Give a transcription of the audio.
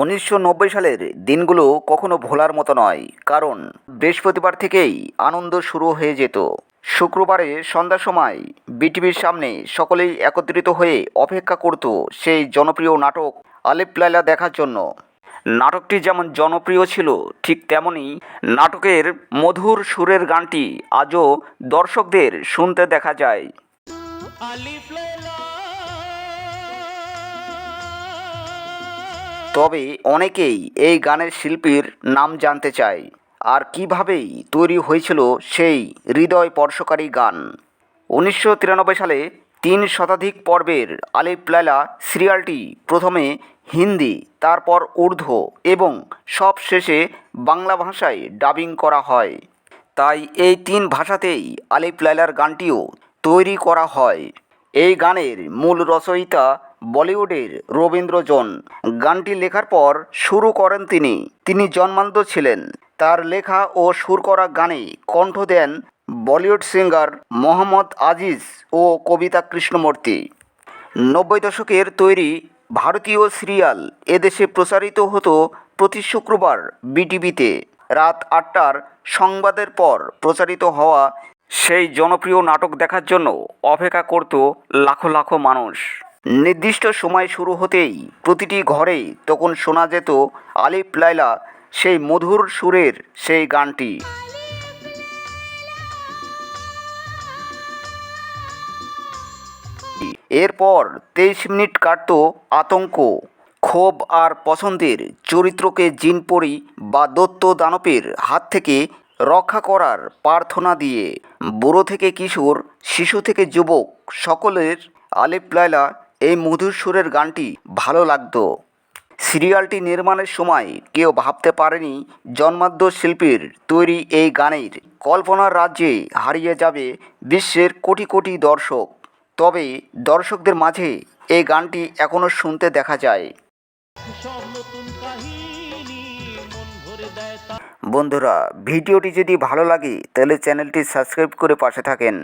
উনিশশো নব্বই সালের দিনগুলো কখনো ভোলার মতো নয়, কারণ বৃহস্পতিবার থেকেই আনন্দ শুরু হয়ে যেত। শুক্রবারে সন্ধ্যার সময় বিটিভির সামনে সকলেই একত্রিত হয়ে অপেক্ষা করত সেই জনপ্রিয় নাটক আলেপ লাইলা দেখার জন্য। নাটকটি যেমন জনপ্রিয় ছিল, ঠিক তেমনি নাটকের মধুর সুরের গানটি আজও দর্শকদের শুনতে দেখা যায়। আলিফ লাইলা তবে অনেকেই এই গানের শিল্পীর নাম জানতে চায়। আর কিভাবেই তৈরি হয়েছিল সেই হৃদয় স্পর্শকারী গান? উনিশশো তিরানব্বই সালে তিন শতাধিক পর্বের আলিফ লাইলা সিরিয়ালটি প্রথমে হিন্দি, তারপর উর্দু এবং সব শেষে বাংলা ভাষায় ডাবিং করা হয়। তাই এই তিন ভাষাতেই আলিফ লাইলার গানটিও তৈরি করা হয়। এই গানের মূল রচয়িতা বলিউডের রবীন্দ্রজন গানটি লেখার পর শুরু করেন তিনি। তিনি জন্মান্ত ছিলেন। তার লেখা ও সুর করা গানে কণ্ঠ দেন বলিউড সিঙ্গার মোহাম্মদ আজিজ ও কবিতা কৃষ্ণমূর্তি। নব্বই দশকের তৈরি ভারতীয় সিরিয়াল এদেশে প্রচারিত হতো প্রতি শুক্রবার বিটিভিতে। রাত আটটার সংবাদের পর প্রচারিত হওয়া সেই জনপ্রিয় নাটক দেখার জন্য অপেক্ষা করত লাখো লাখো মানুষ। নির্দিষ্ট সময় শুরু হতেই প্রতিটি ঘরে তখন শোনা যেত আলিফ লাইলা সেই মধুর সুরের সেই গানটি। এরপর তেইশ মিনিট কাটত আতঙ্ক, ক্ষোভ আর পছন্দের চরিত্রকে জিনপরি বা দত্ত দানবের হাত থেকে রক্ষা করার প্রার্থনা দিয়ে। বুড়ো থেকে কিশোর, শিশু থেকে যুবক, সকলের আলিফ লাইলা এই মধুর সুরের গানটি ভালো লাগতো। সিরিয়ালটি নির্মাণের সময় কেউ ভাবতে পারেনি জন্মাদ্য শিল্পীর তৈরি এই গানের কল্পনার রাজ্যে হারিয়ে যাবে বিশ্বের কোটি কোটি দর্শক। তবে দর্শকদের মাঝে এই গানটি এখনও শুনতে দেখা যায়। বন্ধুরা, ভিডিওটি যদি ভালো লাগে, তাহলে চ্যানেলটি সাবস্ক্রাইব করে পাশে থাকেন।